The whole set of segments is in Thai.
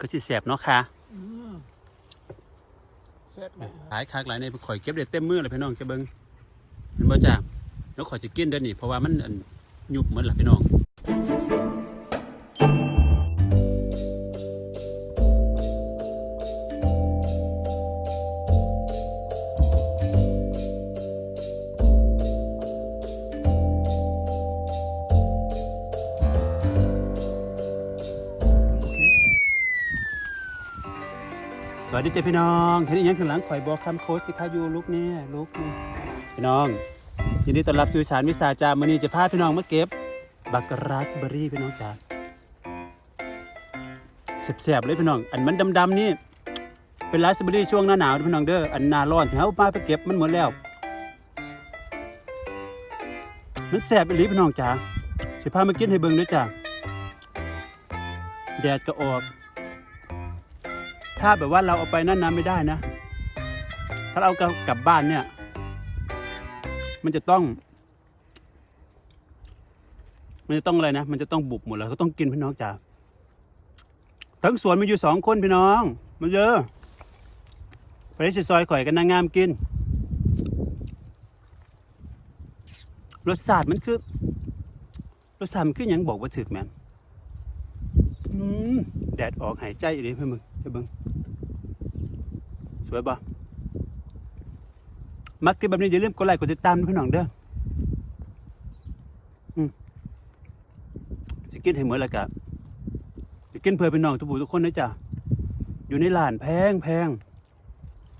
ก็สิแสบเนาะค่ะอืมแซ่บไหมหลายคักหลายในข่อยเก็บได้เต็มมือเลยพี่น้องจะเบิ่งเห็นบ่จ้าแล้วข่อยสิกินเด้อนี่เพราะว่ามันอันยุบเหมือนล่ะพี่น้อง วัสดีจ้าพี่น้องเห็นอีหยังข้างหลังข่อยบอกคำโค้ชสิคะอยู่ลุกเนี่ยลุกนี่พี่น้องยินดีต้อนรับสู่สารวิสาจามื้อนี้จะพาพี่น้องมาเก็บ บักราสเบอร์รี่พี่น้องจ้าแซ่บๆเลยพี่น้อง อันมันดำๆนี่เป็นราสเบอร์รี่ช่วงหน้าหนาวพี่น้องเด้ออันหน้าร้อนที่เฮามาไปเก็บมันหมดแล้ว มันแซ่บอีหลีพี่น้องจ้าสิพามากินให้เบิ่งด้อจ้าแดดก็ออก ถ้าแบบว่าเราเอาไปนั่นน้ำไม่ได้นะ ถ้าเราเอากลับบ้านเนี่ย มันจะต้อง มันจะต้องอะไรนะ มันจะต้องบุบหมดแล้วก็ต้องกินพี่น้องจ๋าทั้งสวนมีอยู่สองคนพี่น้องมาเยอะไปที่ซอยข่อยกันนางงามกิน รสชาติมันคือ รสชาติมันคือหยังบอกว่าถึกแม่นแดดออกหายใจอีกเลยเพื่อนมึง เพื่อนมึงสวยปะมักที่แบบนี้อย่าลืมกดไลค์กดติดตามนะพี่น้องเด้ออืมจะกินให้เหมือนล้วกะจะกินเพื่อพี่น้องทุกผู้ทุกคนนะจ๊ะอยู่ในลานแพงแพง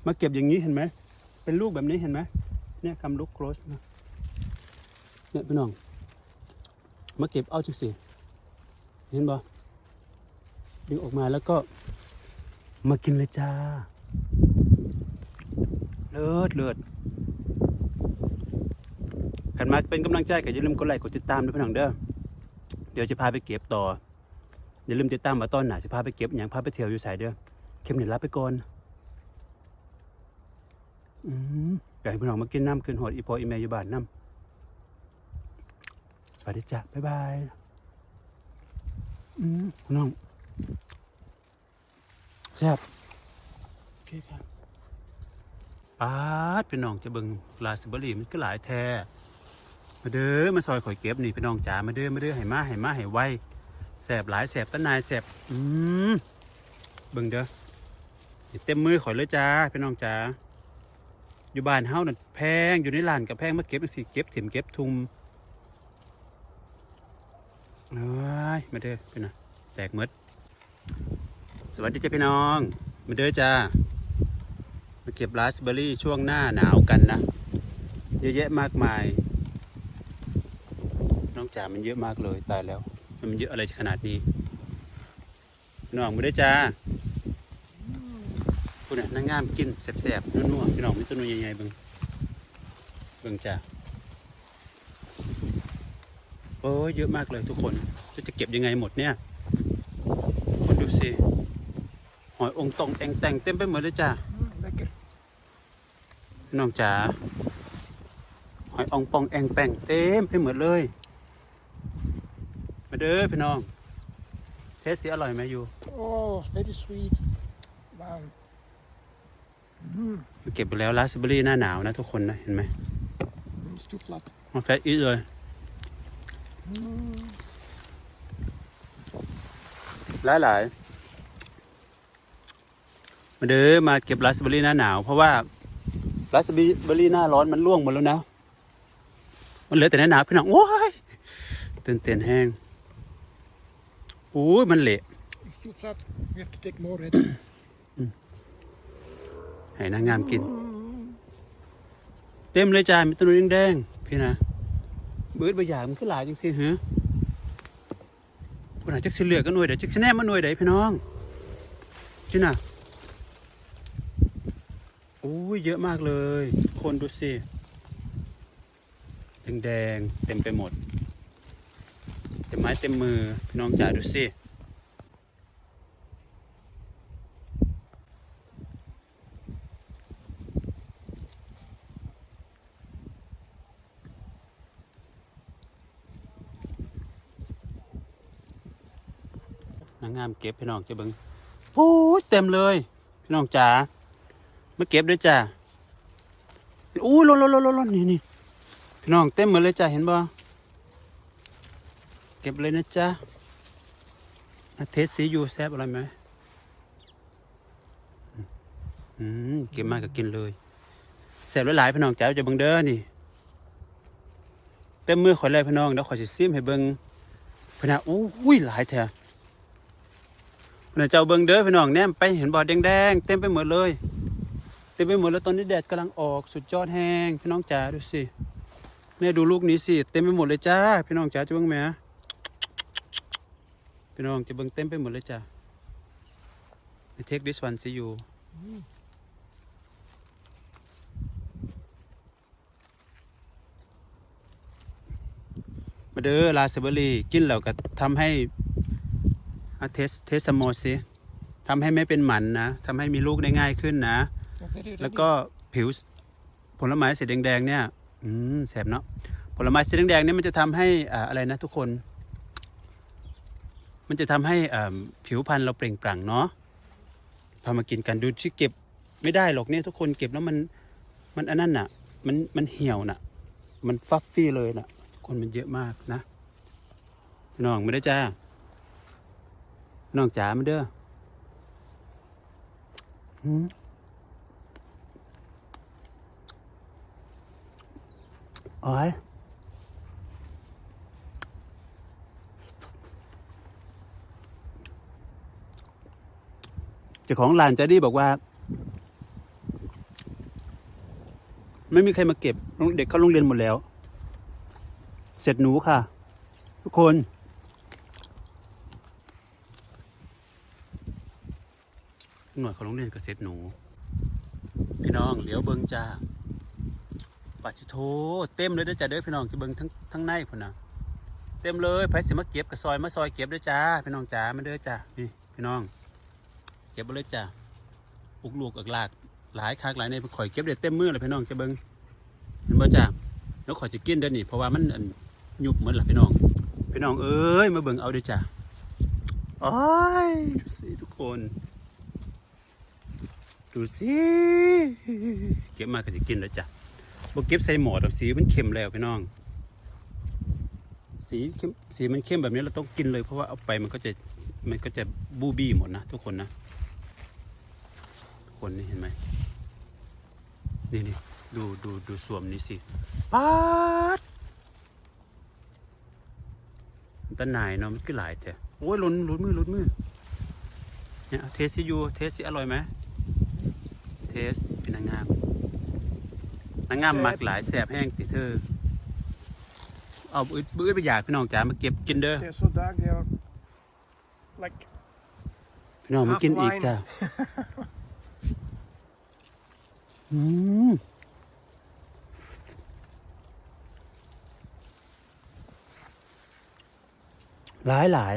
มาเก็บอย่างนี้เห็นไหมเป็นลูกแบบนี้เห็นไหมเนี่ยคำลูกโครสนะเนี่ยพี่น้องมาเก็บเอาจังสิเห็นบ่ดึงออกมาแล้วก็ มากินเลยจ้า เลิศเลิศกันมาเป็นกำลังใจก็อย่าลืมกดไลค์กดติดตามด้วยพี่น้องเด้อ เดี๋ยวจะพาไปเก็บต่อ อย่าลืมติดตามมาตอนหนาจะพาไปเก็บอย่างพาไปเที่ยวอยู่สายเด้อ เข้มเหนียรับไปก่อน อืมอยากให้พี่น้องมากินน้ำกินหอดอีพออีเมย์อยู่บ้านน้ำสวัสดีจ้ะบ๊ายบาย อืมพี่น้อง แซ่บโอเคครับปาดพี่น้องจะเบิงราสเบอร์รี่มันก็หลายแท้มาเด้อมาซอยข่อยเก็บนี่พี่น้องจ๋ามาเด้อมาเด้อให้มาให้มาให้ไวแสบหลายแสบต้นนายแสบอืมเบิ่งเด้อเต็มมือข่อยเลยจ้าพี่น้องจ๋าอยู่บ้านเฮานั่นแพงอยู่ในร้านกับแพงมาเก็บจังสิเก็บถิ่มเก็บทุมเอ้ยมาเด้อพี่น้องแตกมด สวัสดีจ้าพี่น้องมาเด้อจ้ามาเก็บราสเบอร์รี่ช่วงหน้าหนาวกันนะ เยอะแยะมากมาย น้องจ๋ามันเยอะมากเลยตายแล้ว มันเยอะอะไรขนาดนี้พี่น้องมาได้อจ้าคุณน่ะนางงามกินแสบๆนัวๆพี่น้องมีตัวนัวใหญ่ๆเบิ่งเบิ่งจ้าโอ้ยเยอะมากเลยทุกคน จะจะเก็บยังไงหมดเนี่ย คนดูสิ หอยองตองแองแต่งเต็มไปหมดเลยจ้าอืม lekker พี่น้องจ๋าหอยอองปองแองแปงเต็มไปหมดเลย มาเด้อพี่น้อง เทสสิอร่อยไหมอยู่ oh very sweet wow อืมเก็บไปแล้วราสเบอร์รี่หน้าหนาวนะทุกคนนะ เห็นไหม it's too flat มันแฟตอีทเลยอืมหลายหลายๆ มาเด้อมาเก็บราสเบอร์รี่หน้าหนาว เพราะว่าราสเบอร์รี่หน้าร้อนมันร่วงหมดแล้วนะ มันเหลือแต่หน้าหนาวพี่น้องโอ้ยเต้นเต้นแห้งโอ้ยมันเละ too flat we have to take more red ให้นางงามกิน เต็มเลยจ้ามีต้นแดงๆพี่นะเบิดบางอย่างมันก็หลายจังสิฮะคนอาจจะสิเหลือก็หน่วยเดี๋ยวจะแนมมาหน่วยเดี๋ยวพี่น้องจิน่ะ อ้ยเยอะมากเลย คนดูสิแดงๆเต็มไปหมด เต็มไม้เต็มมือพี่น้องจ๋าดูสินางงามเก็บพี่น้องจะเบิงพูดเต็มเลย พี่น้องจ๋า มาเก็บด้วยจ้าอู้ล้นล้นล้นล้นนี่นี่พี่น้องเต็มหมดเลยจ้าเห็นบ่เก็บเลยนะจ๊ะมาเทสสีอยู่แซบอะไรไหมอืมเก็บมากก็กินเลยแซบหลายๆพี่น้องจ๋าจะเบิ่งเด้อนี่เต็มมือข่อยเลยพี่น้องเดี๋ยวข่อยสิซิมให้เบิ่งพี่นะอู้หุ้ยหลายแท้พี่นะเจ้าเบิ่งเด้อพี่น้องแนมไปเห็นบ่อแดงๆเต็มไปหมดเลย ต็มไปหมดแล้วตอนนี้แดดกำลังออกสุดยอดแห้งพี่น้องจ๋าดูสิเนี่ยดูลูกนี้สิเต็มไปหมดเลยจ้า พี่น้องจ๋าจะเบิ่งแหมพี่น้องจะเบิ่งเต็มไปหมดเลยจ้า I take this one see you มาเด้อลาสเบอรี่กินแล้วก็ทำให้เทสเทสสโมสิทำให้ไม่เป็นหมันนะทำให้มีลูกได้ง่ายขึ้นนะ แล้วก็ผิวผลไม้สีแดงๆเนี่ย อืมแสบเนาะผลไม้สีแดงๆเนี่ยมันจะทำให้อ่าอะไรนะทุกคน มันจะทำให้อ่าผิวพรรณเราเปล่งปลั่งเนาะพอมากินกันดูที่เก็บไม่ได้หรอกเนี่ยทุกคนเก็บแล้วมันมันอันนั้นน่ะ มันมันเหี่ยวน่ะ มันฟัฟฟี่เลยน่ะ คนมันเยอะมากนะน้องไม่ได้จ้าน้องจ๋ามาเด้อหืม โอ้ยเจ้าของร้านใจดีบอกว่า ไม่มีใครมาเก็บเด็กเข้าโรงเรียนหมดแล้ว เสร็จหนูค่ะ ทุกคน หน่วยของโรงเรียนก็เสร็จหนู พี่น้องเหลียวเบิงจ้า ปัดชิโทเต็มเลยเด้อจ้าเด้อพี่น้องจะเบิ่งทั้งทั้งในพุ่นนะเต็มเลยไผสิมาเก็บกับซอยมาซอยเก็บเด้อจ้าพี่น้องจ้ามาเด้อจ้านี่พี่น้อง เก็บไปเลยจ้าอุกลูกอักลากหลายคักหลายในข่อยเก็บได้เต็มมือเลยพี่น้องจะเบิ่งเห็นบ่จ้าแล้วข่อยสิกินเด้อนี่เพราะว่ามันยุบเหมือนล่ะพี่น้อง พี่น้องเอ้ยมาเบิ่งเอาเด้อจ้าโอ้ยดูสิทุกคนดูสิเก็บมาก็สิกินแล้วจ้ะ บเก็บใส่หมอดสีมันเค็มแล้วพี่น้อง สีเข้มสีมันเข้มแบบนี้เราต้องกินเลยเพราะว่าเอาไปมันก็จะมันก็จะบูบี้หมดนะทุกคนนะทุกคนนี่เห็นไหมนี่นี่ดูดูดูสวมนี้สิป๊าดมันตะหนายเนาะมันก็หลายแท้โอ้ยลุนลุนมือลุนมือเนี่ยเทสซิยูเทสสิอร่อยไหมเทสเป็นนางงาม นางงามมักหลายแสบแห้งติเธอ เอาบื้อบื้อไปอยากพี่น้องจ๋ามาเก็บกินเด้อ They're so dark. They are like พี่น้องมากินอีกจ้าอืม หลายหลาย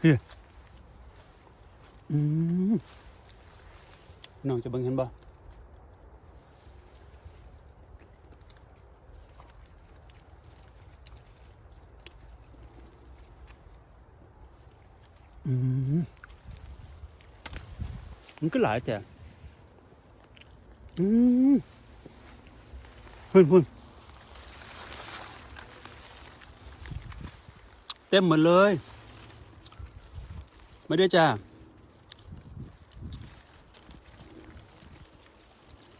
เฮ้ยอืมพี่น้องจะเบิ่งเห็นบ่ อืมมันก็หลายจ้ะอืมพุ่นพุ่นเต็มหมดเลย ไม่ได้จ้า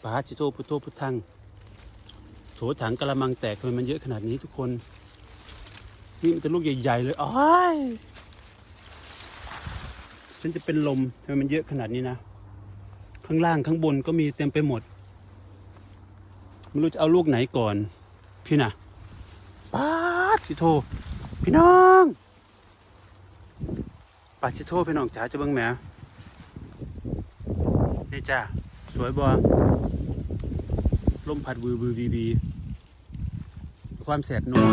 ปาจิโตพุทโธพุทธัง โถถังกระมังแตกทำไมมันเยอะขนาดนี้ทุกคน นี่มันจะลูกใหญ่ ๆ เลยอ้าย ฉันจะเป็นลมทำไมมันเยอะขนาดนี้นะ ข้างล่างข้างบนก็มีเต็มไปหมด ไม่รู้จะเอาลูกไหนก่อน พี่นะป้าชิโท พี่น้องป้าชิโทพี่น้องจ๋าจะเบิ่งแหมนี่จ้าสวยบ่ลมพัดวือวือวีวีความแสบนัว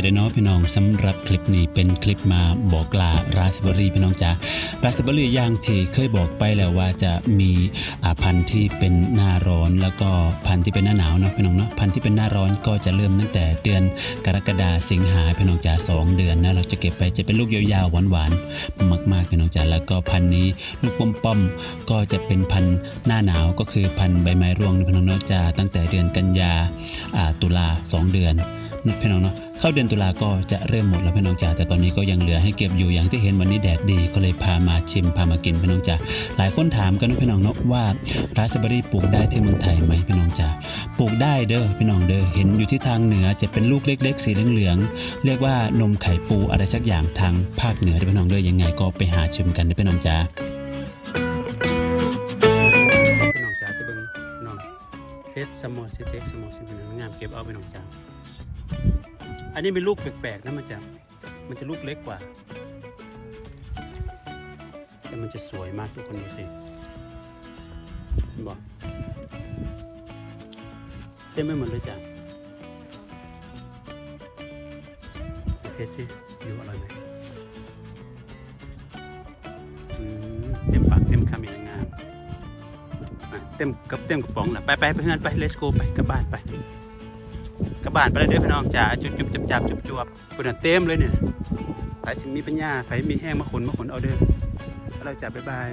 จะได้น้อพี่น้องสำหรับคลิปนี้เป็นคลิปมาบอกลาราสเบอรี่พี่น้องจ๋าราสเบอรี่ย่างที่เคยบอกไปแล้วว่าจะมีพันธุ์ที่เป็นหน้าร้อน แล้วก็พันธุ์ที่เป็นหน้าหนาวเนาะพี่น้องเนาะพันธุ์ที่เป็นหน้าร้อนก็จะเริ่มตั้งแต่เดือนกรกฎาสิงหาพี่น้องจ๋าสองเดือนนะเราจะเก็บไปจะเป็นลูกยาวๆหวานๆมากๆพี่น้องจ๋าแล้วก็พันธุ์นี้ลูกป้อมๆก็จะเป็นพันธุ์หน้าหนาวก็คือพันธุ์ใบไม้ร่วงพี่น้องเนาะจะตั้งแต่เดือนกันยาตุลาสองเดือน พี่น้องเนาะเข้าเดือนตุลาก็จะเริ่มหมดแล้วพี่น้องจ๋าแต่ตอนนี้ก็ยังเหลือให้เก็บอยู่อย่างที่เห็นวันนี้แดดดีก็เลยพามาชิมพามากินพี่น้องจ๋าหลายคนถามกันนะพี่น้องเนาะว่าราสเบอรี่ปลูกได้ที่เมืองไทยไหมพี่น้องจ๋าปลูกได้เด้อพี่น้องเด้อเห็นอยู่ที่ทางเหนือจะเป็นลูกเล็ก ๆ สีเหลืองๆเรียกว่านมไข่ปูอะไรสักอย่างทางภาคเหนือเพี่น้องเด้อยังไงก็ไปหาชิมกันเด้อพี่น้องจ๋าพี่น้องจ๋าจะเบิ่งพี่น้องเทสสมอสิเทคสมอสิเป็นงามเก็บเอาพี่น้องจ๋า อันนี้เป็นลูกแปลกๆนะมันจะมันจะลูกเล็กกว่า แต่มันจะสวยมากทุกคนดูสิบอกเต็มไปหมดเลยจ้ะเทสสิอยู่อร่อยไหมเต็มปากเต็มคำอย่างงามเต็มกับเต็มกระป๋องแหละไปไปไปเพื่อนไป let's go ไปกลับบ้านไป ลับบ้านไปเลยเด้อพี่น้องจ๋าจุบจุบจับจับจุบจวบปุ่นเต็มเลยเนี่ยไผสิมีปัญญาไผมีแห้งมาขนมาขนเอาเด้อแล้วเราจะบ๊ายบาย